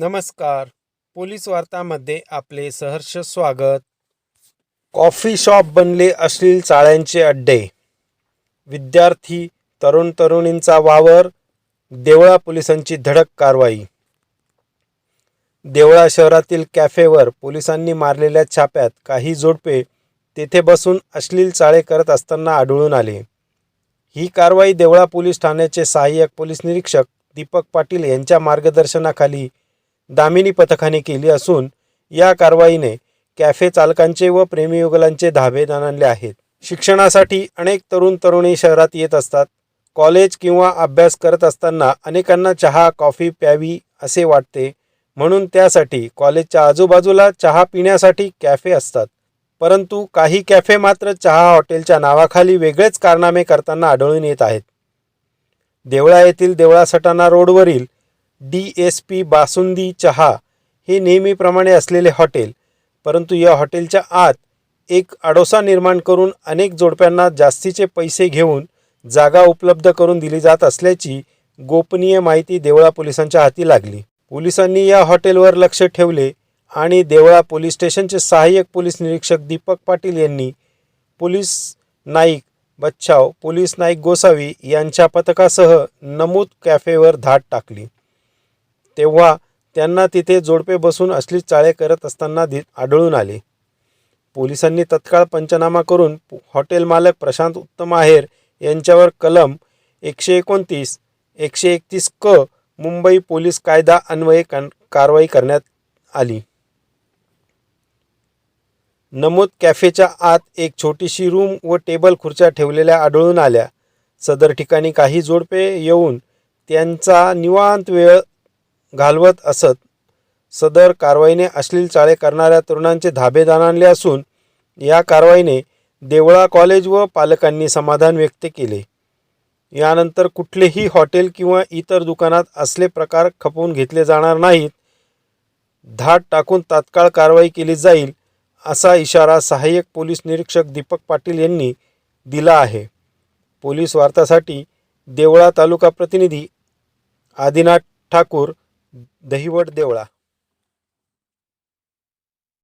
नमस्कार. पोलीस वार्तामध्ये आपले सहर्ष स्वागत. कॉफी शॉप बनले अश्लील चाळ्यांचे अड्डे. विद्यार्थी तरुण तरुणींचा वावर देवळा पोलिसांची धडक कारवाई. देवळा शहरातील कॅफेवर पोलिसांनी मारलेल्या छाप्यात काही जोडपे तेथे बसून अश्लील चाळे करत असताना आढळून आले. ही कारवाई देवळा पोलीस ठाण्याचे सहाय्यक पोलीस निरीक्षक दीपक पाटील यांच्या मार्गदर्शनाखाली दामिनी पथकाने केली असून या कारवाईने कॅफे चालकांचे व प्रेमीयुगलांचे धाबे आणले आहेत. शिक्षणासाठी अनेक तरुण तरुणी शहरात येत असतात. कॉलेज किंवा अभ्यास करत असताना अनेकांना चहा कॉफी प्यावी असे वाटते. म्हणून त्यासाठी कॉलेजच्या आजूबाजूला चहा पिण्यासाठी कॅफे असतात. परंतु काही कॅफे मात्र चहा हॉटेलच्या नावाखाली वेगळेच कारनामे करताना आढळून येत आहेत. देवळा येथील देवळा सटाणा रोडवरील डी एस पी बासुंदी चहा हे नेहमीप्रमाणे असलेले हॉटेल परंतु या हॉटेलच्या आत एक आडोसा निर्माण करून अनेक जोडप्यांना जास्तीचे पैसे घेऊन जागा उपलब्ध करून दिली जात असल्याची गोपनीय माहिती देवळा पोलिसांच्या हाती लागली. पोलिसांनी या हॉटेलवर लक्ष ठेवले आणि देवळा पोलीस स्टेशनचे सहाय्यक पोलीस निरीक्षक दीपक पाटील यांनी पोलीस नाईक बच्छाव पोलीस नाईक गोसावी यांच्या पथकासह नमूद कॅफेवर धाड टाकली. तेव्हा त्यांना तिथे जोडपे बसून असली चाळे करत असताना दि आढळून आले. पोलिसांनी तत्काळ पंचनामा करून हॉटेल मालक प्रशांत उत्तम आहेर यांच्यावर कलम एकशे एकोणतीस एकशे एकतीस क मुंबई पोलीस कायदा अन्वये कारवाई करण्यात आली. नमूद कॅफेच्या आत एक छोटीशी रूम व टेबल खुर्च्या ठेवलेल्या आढळून आल्या. सदर ठिकाणी काही जोडपे येऊन त्यांचा निवांत वेळ घालवत असत. सदर कारवाईने अश्लील चाळे करणाऱ्या तरुणांचे धाबे जाणले असून या कारवाईने देवळा कॉलेज व पालकांनी समाधान व्यक्त केले. यानंतर कुठलेही हॉटेल किंवा इतर दुकानात असले प्रकार खपवून घेतले जाणार नाहीत. धाड टाकून तात्काळ कारवाई केली जाईल असा इशारा सहाय्यक पोलीस निरीक्षक दीपक पाटील यांनी दिला आहे. पोलीस वार्तासाठी देवळा तालुका प्रतिनिधी आदिनाथ ठाकूर दहिवट देवळा.